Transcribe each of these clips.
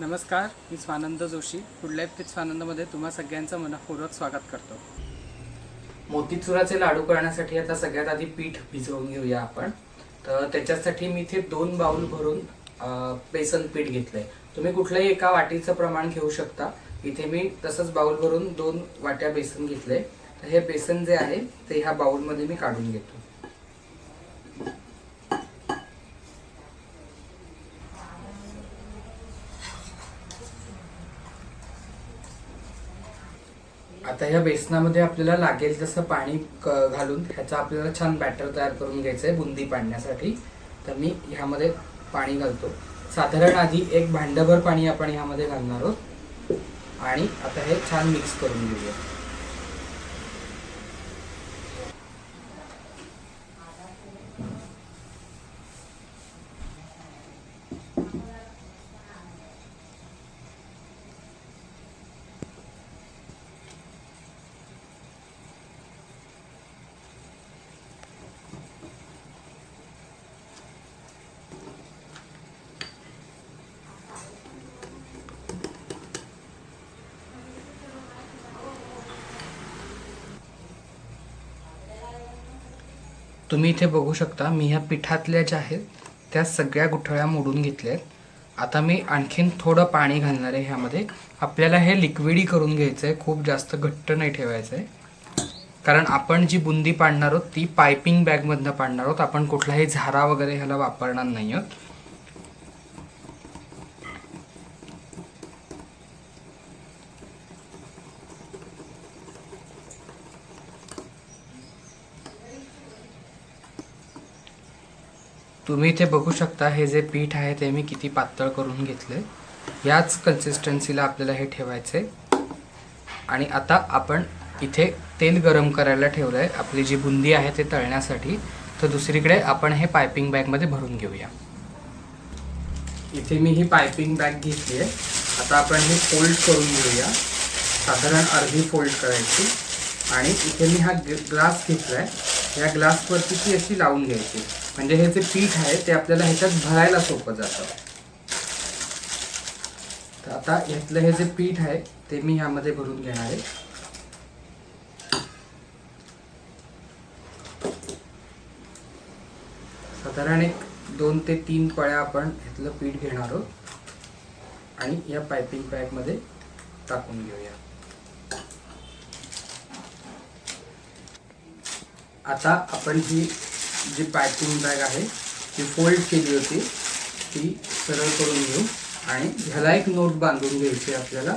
नमस्कार मी Swanand Joshi. Food life with स्वानंदमध्ये तुम्हा सगळ्यांचं मनपूर्वक स्वागत करतो. मोतीचुराचे लाडू करण्यासाठी आता सगळ्यात आधी पीठ भिजवून घेऊया आपण. तर त्याच्यासाठी मी इथे दोन बाउल भरून बेसन पीठ घेतलंय. तुम्ही कुठल्याही एका वाटीचं प्रमाण घेऊ शकता. इथे मी तसंच बाउल भरून दोन वाट्या बेसन घेतलंय. तर हे बेसन जे आहे ते ह्या बाउलमध्ये मी काढून घेतो. आता ह्या बेसनामध्ये आपल्याला लागेल तसं पाणी क- घालून ह्याचा आपल्याला छान बॅटर तयार करून घ्यायचं आहे बुंदी पाडण्यासाठी. तर मी ह्यामध्ये पाणी घालतो. साधारण आधी एक भांडभर पाणी आपण ह्यामध्ये घालणार आहोत. आणि आता हे छान मिक्स करून घेऊया. तुम्ही इथे बघू शकता मी ह्या पिठातल्या ज्या आहेत त्या सगळ्या गुठळ्या मोडून घेतल्या आहेत. आता मी आणखीन थोडं पाणी घालणार आहे ह्यामध्ये. आपल्याला हे लिक्विडी करून घ्यायचं आहे खूप जास्त घट्ट नाही ठेवायचं आहे कारण आपण जी बुंदी पाडणार आहोत ती पायपिंग बॅगमधनं पाडणार आहोत. आपण कुठलाही झारा वगैरे ह्याला वापरणार नाही आहोत तुम्ही इथे बघू शकता हे जे पीठ आहे ते मी किती पातळ करून घेतले याच कन्सिस्टन्सीला आपल्याला हे ठेवायचे आणि आता आपण इथे तेल गरम करायला ठेवलं आहे आपली जी बुंदी आहे ते तळण्यासाठी. तर दुसरीकडे आपण हे पायपिंग बॅगमध्ये भरून घेऊया. इथे मी ही पायपिंग बॅग घेतली आहे आता आपण हे फोल्ड करून घेऊया. साधारण अर्धी फोल्ड करायची. आणि इथे मी हा ग्लास घेतला आहे या ग्लासवरती ती अशी लावून घ्यायची. म्हणजे हे जे पीठ आहे ते आपल्याला ह्याच्यात भरायला सोपं जातं. तर आता ह्यातलं हे जे पीठ आहे ते मी ह्यामध्ये भरून घेणार आहे. साधारण एक दोन ते तीन पळ्या आपण ह्यातलं पीठ घेणार आहोत. आणि या पायपिंग पॅकमध्ये टाकून घेऊया. आता आपण ही जी पॅकिंग बॅग आहे ती फोल्ड केली होती. ती सरळ करून घेऊ. आणि ह्याला एक नोट बांधून घ्यायची आपल्याला.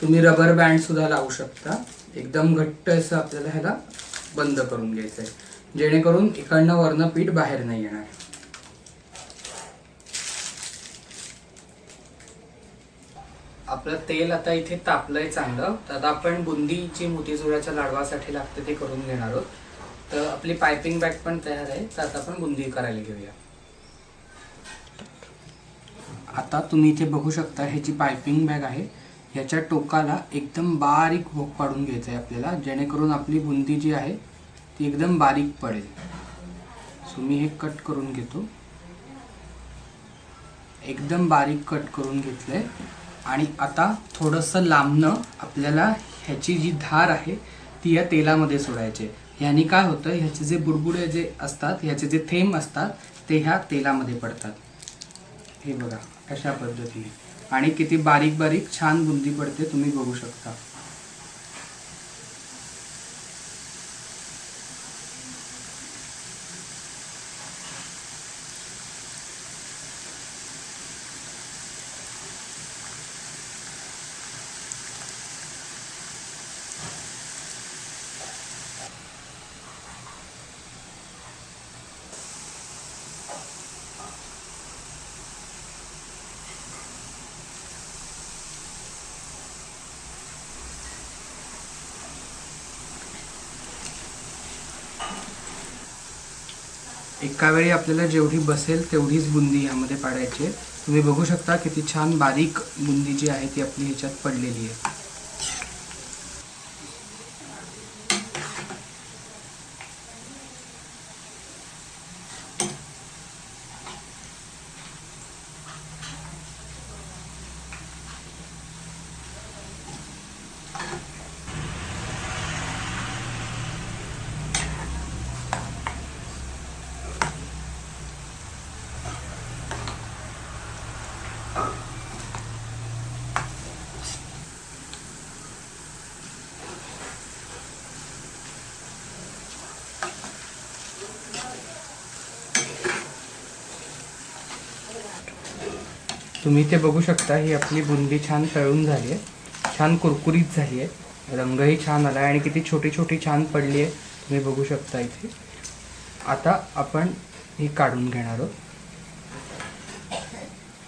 तुम्ही रबर बँड सुद्धा लावू शकता. एकदम घट्ट असं आपल्याला ह्याला बंद करून घ्यायचं आहे जेणेकरून इकडनं वरनं पीठ बाहेर नाही येणार. आपलं तेल आता इथे तापलंय चांगलं. तर आता आपण बुंदी जी मोतीचुराच्या लाडवासाठी लागते ते करून घेणार आहोत. तर आपली पायपिंग बॅग पण तयार आहे. तर आता आपण बुंदी करायला घेऊया. आता तुम्ही इथे बघू शकता ह्याची पायपिंग बॅग आहे ह्याच्या टोकाला एकदम बारीक भोग पाडून घ्यायचं आहे आपल्याला. जेणेकरून आपली बुंदी जी आहे ती एकदम बारीक पडेल. सो मी हे कट करून घेतो. एकदम बारीक कट करून घेतलंय. आणि आता थोडंसं लांबणं आपल्याला ह्याची जी धार आहे ती या तेलामध्ये सोडायची ह्याने काय होतं ह्याचे जे बुडबुडे जे असतात ह्याचे जे थेंब असतात ते ह्या तेलामध्ये पडतात. हे बघा अशा पद्धतीने. आणि किती बारीक बारीक छान बुंदी पडते तुम्ही बघू शकता. एका वेळी आपल्याला जेवढी बसेल तेवढीच बुंदी ह्यामध्ये पाडायची आहे. तुम्ही बघू शकता किती छान बारीक बुंदी जी आहे ती आपली ह्याच्यात पडलेली आहे. तुम्ही इथे बघू शकता ही आपली बुंदी छान तळून झाली आहे. छान कुरकुरीत झाली आहे. रंगही छान आला आहे आणि किती छोटी छोटी छान पडली आहे. तुम्ही बघू शकता इथे. आता आपण ही काढून घेणार आहोत.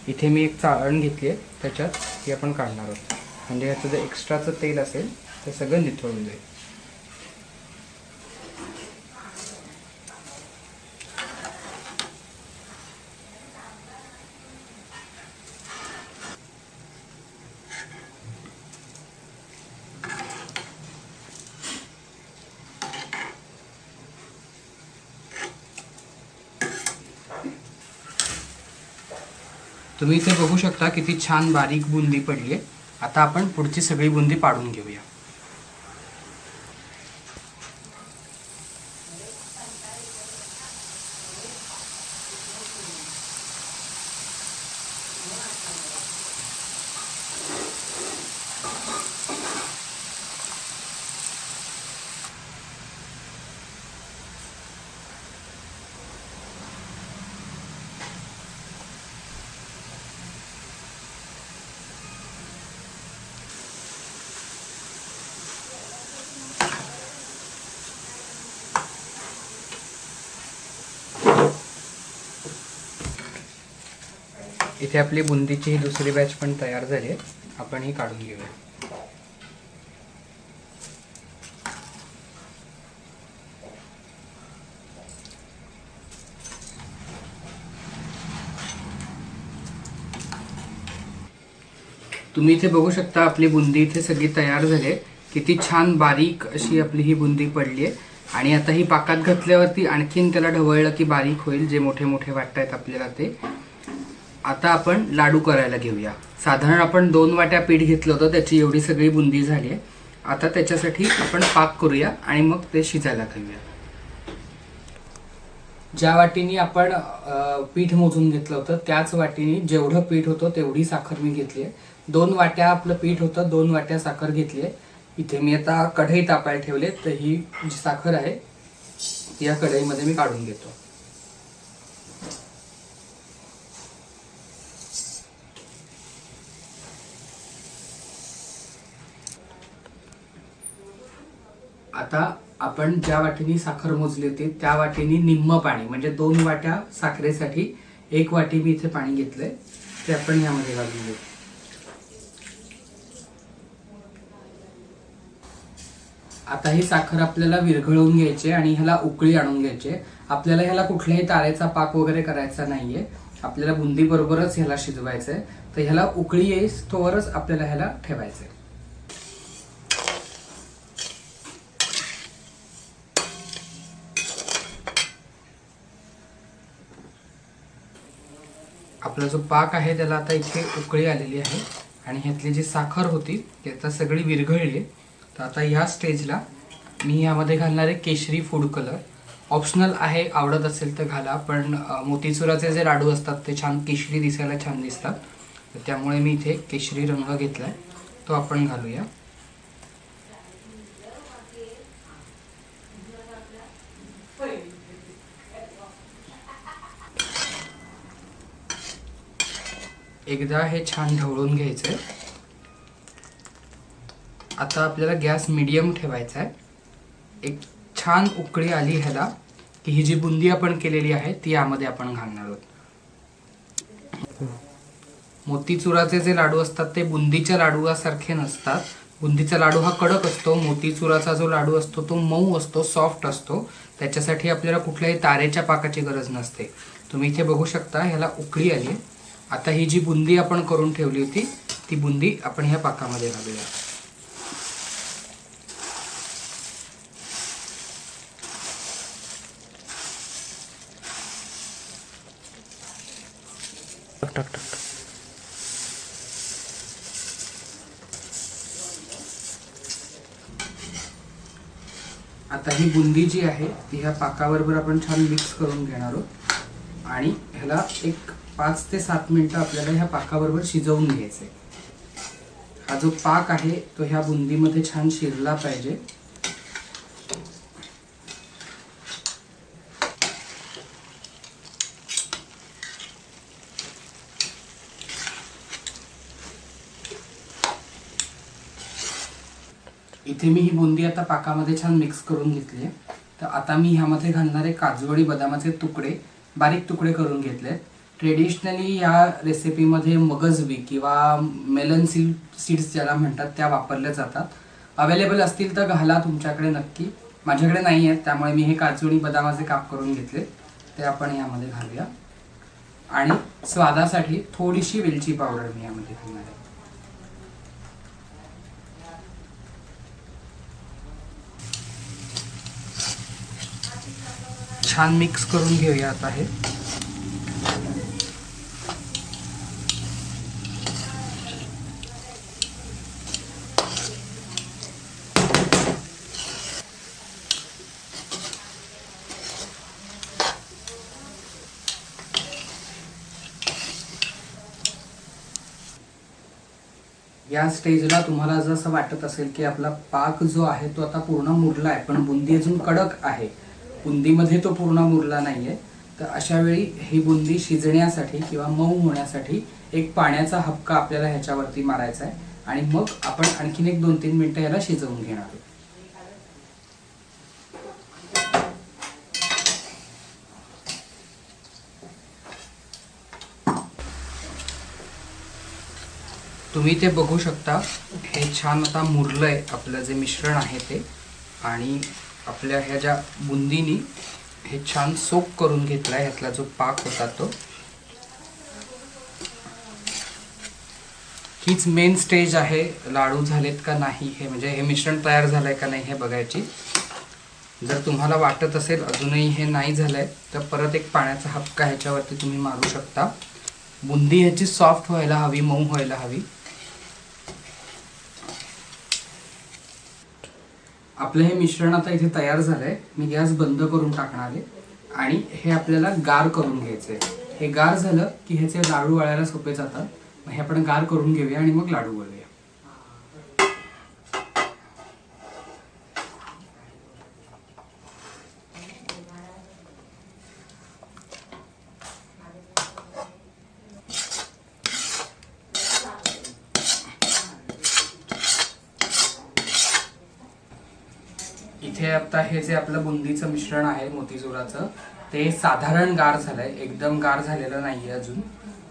इथे मी एक चाळण घेतली आहे. त्याच्यात ही आपण काढणार आहोत. म्हणजे याचं जे एक्स्ट्राचं तेल असेल ते सगळं निथळून जाईल. तुम्ही इथे बघू शकता किती छान बारीक बुंदी पडली आहे. आता आपण पुढची सगळी बुंदी पाडून घेऊया. इथे आपली बुंदीची ही दुसरी बॅच पण तयार झाली आहे. आपण ही काढून घेऊया. तुम्ही इथे बघू शकता आपली बुंदी इथे सगळी तयार झाली आहे. किती छान बारीक अशी आपली ही बुंदी पडली आहे. आणि आता ही पाकात घातल्यावरती आणखीन त्याला ढवळलं की बारीक होईल जे मोठे मोठे वाटतायत आपल्याला ते. आता आपण लाडू करायला घेऊया. साधारण आपण दोन वाट्या पीठ घेतलं होतं त्याची एवढी सगळी बुंदी झाली आहे. आता त्याच्यासाठी आपण पाक करूया आणि मग ते शिजायला घेऊया ज्या वाटीनी आपण पीठ मोजून घेतलं होतं त्याच वाटीने जेवढं पीठ होतं तेवढी साखर मी घेतली आहे. दोन वाट्या आपलं पीठ होतं दोन वाट्या साखर घेतली आहे. इथे मी आता कढई तापायला ठेवले तर ही जी साखर आहे या कढईमध्ये मी काढून घेतो. आता आपण ज्या वाटीने साखर मोजली होती त्या वाटीने निम्म पाणी म्हणजे दोन वाट्या साखरेसाठी एक वाटी मी इथे पाणी घेतलंय ते आपण यामध्ये घालून घेऊ. आता ही साखर आपल्याला विरघळवून घ्यायची आणि ह्याला उकळी आणून घ्यायची आहे. आपल्याला ह्याला कुठल्याही तारेचा पाक वगैरे करायचा नाहीये. आपल्याला बुंदी बरोबरच ह्याला शिजवायचंय. तर ह्याला उकळी येईस तोवरच आपल्याला ह्याला ठेवायचंय. आपला जो पाक आहे त्याला आता इथे उकळी आलेली आहे. आणि ह्यातली जी साखर होती ती आता सगळी विरघळली. तर आता ह्या स्टेजला मी यामध्ये घालणार आहे केशरी फूड कलर ऑप्शनल आहे आवडत असेल तर घाला पण मोतीचुराचे जे लाडू असतात ते छान केशरी दिसायला छान दिसतात. तर त्यामुळे मी इथे केशरी रंग घेतला आहे तो आपण घालूया. एकदा हे छान ढवळून घ्यायचं आहे आता आपल्याला गॅस मिडियम ठेवायचा आहे एक छान उकळी आली ह्याला की ही जी बुंदी आपण केलेली आहे ती यामध्ये आपण घालणार आहोत. मोतीचुराचे जे लाडू असतात ते बुंदीच्या लाडूसारखे नसतात. बुंदीचा लाडू हा कडक असतो मोतीचुराचा जो लाडू असतो तो मऊ असतो सॉफ्ट असतो. त्याच्यासाठी आपल्याला कुठल्याही तारेच्या पाकाची गरज नसते. तुम्ही इथे बघू शकता ह्याला उकळी आली आता ही जी बुंदी आपण करून ठेवली होती ती बुंदी आपण ह्या पाकामध्ये घालूया. टाक टाक टाक. आता ही बुंदी जी आहे ती ह्या पाकाबरोबर आपण छान मिक्स करून घेणार आहोत. आणि ह्याला एक पाच ते सात मिनटं आपल्याला ह्या पाकाबरोबर शिजवून घ्यायचं आहे हा जो पाक आहे तो ह्या बुंदीमध्ये छान शिरला पाहिजे. इथे मी ही बुंदी आता पाकामध्ये छान मिक्स करून घेतली आहे. तर आता मी ह्यामध्ये घालणारे काजू आणि बदामाचे तुकडे. बारीक तुकडे करून घेतले आहेत ट्रेडिशनली या रेसिपीमध्ये मगजबी किंवा मेलन सीड सीड्स ज्याला म्हणतात त्या वापरल्या जातात. अवेलेबल असतील तर घाला तुमच्याकडे नक्की. माझ्याकडे नाही आहेत त्यामुळे मी हे काजू आणि बदामाचे काप करून घेतले. ते आपण यामध्ये घालूया. आणि स्वादासाठी थोडीशी वेलची पावडर मी यामध्ये घालणार आहे. छान मिक्स करून घेऊया आता हे. या स्टेजला तुम्हाला जसं वाटत असेल की आपला पाक जो आहे तो आता पूर्ण मुरला आहे पण बुंदी अजून कडक आहे. बुंदीमध्ये तो पूर्ण मुरला नाहीये. तर अशा वेळी ही बुंदी शिजण्यासाठी किंवा मऊ होण्यासाठी एक पाण्याचा हपका आपल्याला ह्याच्यावरती मारायचा आहे. आणि मग आपण आणखीन एक दोन तीन मिनिटं याला शिजवून घेणार आहोत. तुम्ही ते बघू शकता. हे छान आता मुरलं आहे आपलं जे मिश्रण आहे ते. आणि आपल्या ह्या ज्या बुंदीनी हे छान सोक करून घेतलाय ह्यातला जो पाक होता तो. हीच मेन स्टेज आहे लाडू झालेत का नाही हे म्हणजे हे मिश्रण तयार झालंय का नाही हे बघायची. जर तुम्हाला वाटत असेल अजूनही हे नाही झालंय तर परत एक पाण्याचा हपका ह्याच्यावरती तुम्ही मारू शकता. बुंदी ह्याची सॉफ्ट व्हायला हवी मऊ व्हायला हवी. आपलं हे मिश्रण आता इथे तयार झालंय. मी गॅस बंद करून टाकणार आहे. आणि हे आपल्याला गार करून घ्यायचंय. हे गार झालं की ह्याचे लाडू वळायला सोपे जातात. मग हे आपण गार करून घेऊया आणि मग लाडू वळूया इथे आता हे जे आपलं बुंदीचं मिश्रण आहे मोतीचुराचं ते साधारण गार झालंय. एकदम गार झालेलं नाहीये अजून.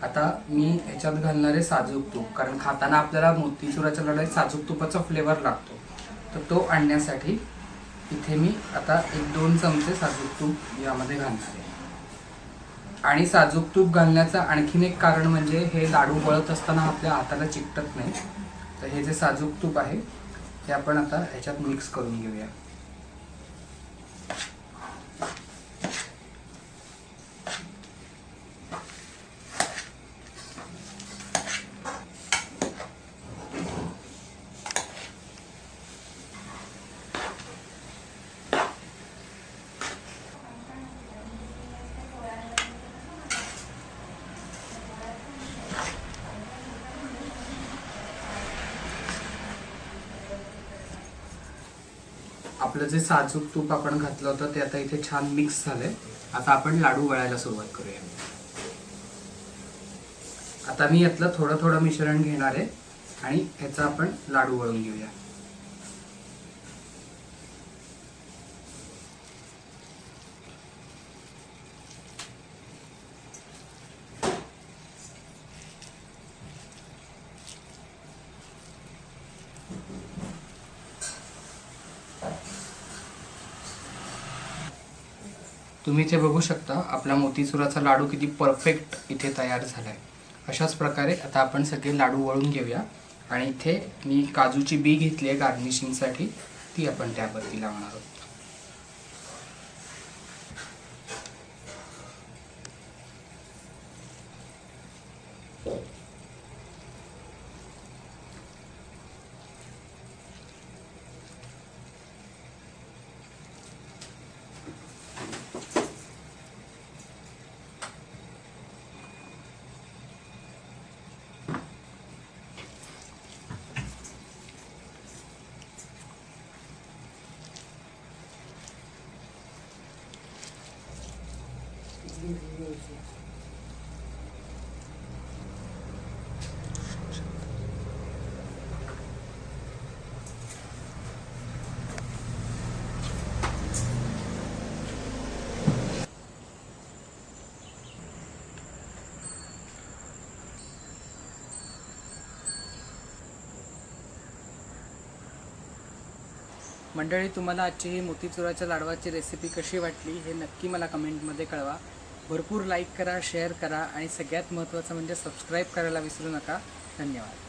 आता मी ह्याच्यात घालणारे साजूक तूप. कारण खाताना आपल्याला मोतीचुराच्या लढाईत साजूक तुपाचा फ्लेवर लागतो. तर तो आणण्यासाठी इथे मी आता एक दोन चमचे साजूक तूप यामध्ये घालणार आहे. आणि साजूक तूप घालण्याचं आणखीन एक कारण म्हणजे हे लाडू वळत असताना आपल्या हाताला चिकटत नाही. तर हे जे साजूक तूप आहे ते आपण आता ह्याच्यात मिक्स करून घेऊया. आपलं जे साजूक तूप आपण घातलं होतं ते आता इथे छान मिक्स झालंय. आता आपण लाडू वळायला सुरुवात करूया. आता मी यातलं थोडं थोडं मिश्रण घेणार आहे आणि ह्याचा आपण लाडू वळून घेऊया. तुम्ही इथे बघू शकता आपला मोतीचुराचा लाडू किती परफेक्ट इथे तयार झाला आहे अशाच प्रकारे आता आपण सगळे लाडू वळून घेऊया. आणि इथे मी काजूची बी घेतली आहे गार्निशिंगसाठी ती आपण त्यावरती लावणार आहोत. मंडळी तुम्हाला आजची ही मोतीचुराच्या लाडवाची रेसिपी कशी वाटली हे नक्की मला कमेंटमध्ये कळवा. भरपूर लाईक करा शेअर करा आणि सगळ्यात महत्त्वाचं म्हणजे सबस्क्राईब करायला विसरू नका. धन्यवाद.